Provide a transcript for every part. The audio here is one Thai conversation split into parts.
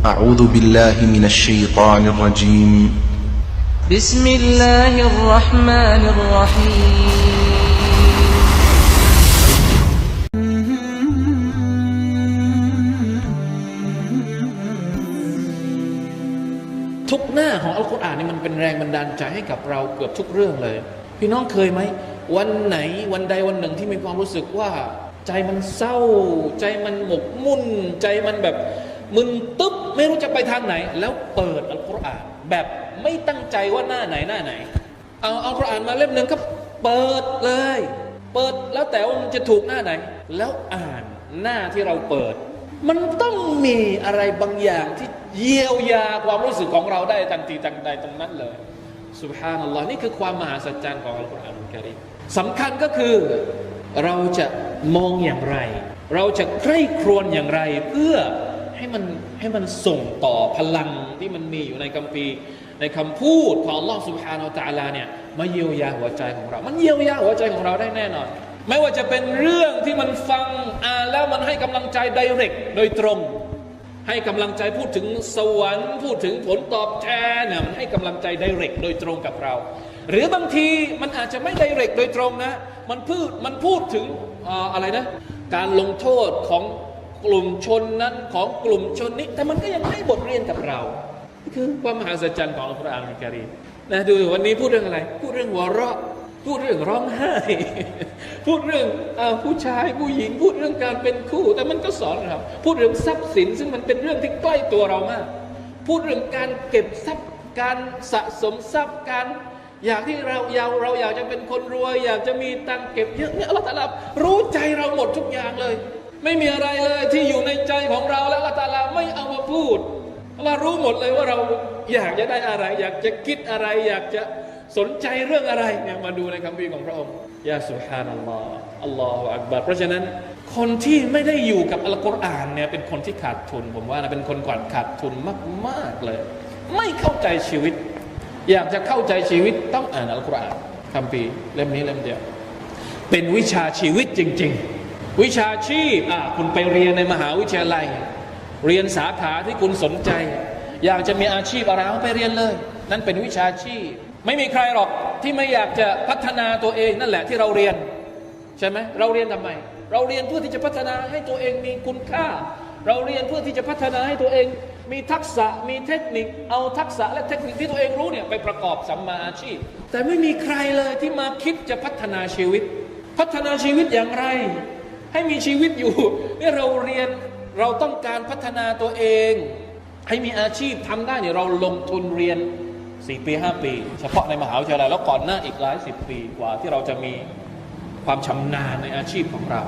أعوذ بالله من الشيطان الرجيم بسم الله الرحمن الرحيم ทุกหน้าของอัลกุรอานนี่มันเป็นแรงบันดาลใจให้กับเราเกือบทุกเรื่องเลย พี่น้องเคยไหม วันไหนวันใดวันหนึ่งที่มีความรู้สึกว่า ใจมันเศร้า ใจมันหมกมุ่น ใจมันแบบมึนตึ๊บ บ ไม่รู้จะไปทางไหน แล้วเปิดอัลกุรอานแบบไม่ตั้งใจว่าหน้าไหนหน้าไหน เอาอัลกุรอานมาเล่มหนึ่งก็เปิดเลย เปิดแล้วแต่ว่ามันจะถูกหน้าไหน แล้วอ่านหน้าที่เราเปิด มันต้องมีอะไรบางอย่างที่เยียวยาความรู้สึกของเราได้ทันทีทันใดตรงนั้นเลยสุบฮานัลลอฮ์นี่คือความมหาสัจจรรย์ของอัลกุรอานอัลกะรีสำคัญก็คือเราจะมองอย่างไร เราจะใคร่ครวญอย่างไรเพื่อ ให้มันให้มันส่งต่อพลังที่มันมีอยู่ในคัมภีร์ในคำพูดของลลอฮ์สุบฮานาอัลตะอาลาเนี่ยมาเยียวยาหัวใจของเรา มันเยียวยาหัวใจของเราได้แน่นอน ไม่ว่าจะเป็นเรื่องที่มันฟังอ่านแล้วมันให้กำลังใจไดเรกโดยตรง ให้กำลังใจพูดถึงสวรรค์พูดถึงผลตอบแทนเนี่ยมันให้กำลังใจไดเรกโดยตรงกับเรา หรือบางทีมันอาจจะไม่ไดเรกโดยตรงนะ มันพูดมันพูดถึงออะไรนะ การลงโทษของ กลุ่มชนนั้นของกลุ่มชนนี้ แต่มันก็ยังให้บทเรียนกับเราคือความมหัศจรรย์ของอัลกุรอานอัลกะรีมนะดูวันนี้พูดเรื่องอะไร พูดเรื่องหัวเราะพูดเรื่องร้องไห้ พูดเรื่องอผู้ชายผู้หญิง พูดเรื่องการเป็นคู่ แต่มันก็สอนเราพูดเรื่องทรัพย์สิน ซึ่งมันเป็นเรื่องที่ใกล้ตัวเรามาก พูดเรื่องการเก็บทรัพย์การสะสมทรัพย์การอยากที่เราอยากเราอยากจะเป็นคนรวย อยากจะมีตังค์เก็บเยอะเนี่ยอัลลอฮฺตะอาลารู้ใจเราหมดทุกอย่างเลย ไม่มีอะไรเลยที่อยู่ในใจของเราแล้วอัลลอฮฺตาลาไม่เอามาพูดอัลลอฮฺรู้หมดเลยว่าเราอยากจะได้อะไร อยากจะคิดอะไร อยากจะสนใจเรื่องอะไรเนี่ยมาดูในคัมภีของพระองค์ยาสุฮานัลลอฮ์อัลลอฮฺอักบัรเพราะฉะนั้นคนที่ไม่ได้อยู่กับอัลกุรอานเนี่ยเป็นคนที่ขาดทุน ผมว่านะเป็นคนก่อนขาดทุนมากๆเลย ไม่เข้าใจชีวิต อยากจะเข้าใจชีวิตต้องอ่านอัลกุรอานคัมภีเล่มนี้เล่มเดียว เป็นวิชาชีวิตจริง ๆ วิชาชีพอะคุณไปเรียนในมหาวิทยาลัย เรียนสาขาที่คุณสนใจ อยากจะมีอาชีพอะไรเอาไปเรียนเลย นั่นเป็นวิชาชีพ ไม่มีใครหรอกที่ไม่อยากจะพัฒนาตัวเองนั่นแหละที่เราเรียน ใช่ไหมเราเรียนทำไม เราเรียนเพื่อที่จะพัฒนาให้ตัวเองมีคุณค่า เราเรียนเพื่อที่จะพัฒนาให้ตัวเอง มีทักษะมีเทคนิค เอาทักษะและเทคนิคที่ตัวเองรู้เนี่ยไปประกอบสัมมาอาชีพ แต่ไม่มีใครเลยที่มาคิดจะพัฒนาชีวิต พัฒนาชีวิตอย่างไร ให้มีชีวิตอยู่เนี่ยเราเรียนเราต้องการพัฒนาตัวเอง ให้มีอาชีพทำได้เนี่ยเราลงทุนเรียน 4 ปี 5 ปี เฉพาะในมหาวิทยาลัยแล้วก่อนหน้าอีกหลายสิบปีกว่าที่เราจะมีความชำนาญในอาชีพของเรา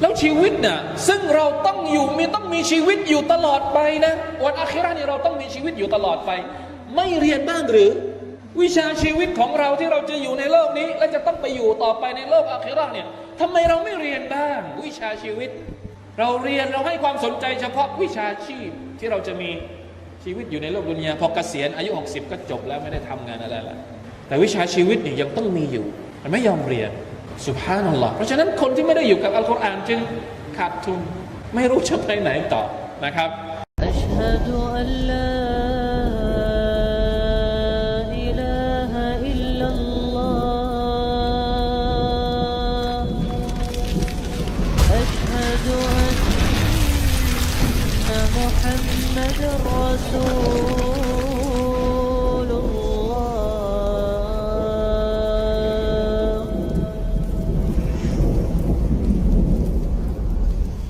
แล้วชีวิตน่ะซึ่งเราต้องอยู่มีต้องมีชีวิตอยู่ตลอดไปนะวันอาคิราะห์นี่เราต้องมีชีวิตอยู่ตลอดไป ไม่เรียนบ้างหรือวิชาชีวิตของเราที่เราจะอยู่ในโลกนี้ และจะต้องไปอยู่ต่อไปในโลกอาคิราเนี่ย ทำไมเราไม่เรียนบ้าง วิชาชีวิต เราเรียนเราให้ความสนใจเฉพาะวิชาชีพที่เราจะมีชีวิตอยู่ในโลกดุนยาพอเกษียณอายุ 60 ก็จบแล้วไม่ได้ทำงานอะไรล้วแต่วิชาชีวิตนี่ยังต้องมีอยู่ มันไม่ยอมเรียนสุภาพนัลลอฮ์เพราะฉะนั้นคนที่ไม่ได้อยู่กับอัลกุรอานจึงขาดทุนไม่รู้จะไปไหนต่อนะครับ أشهد أن محمد رسول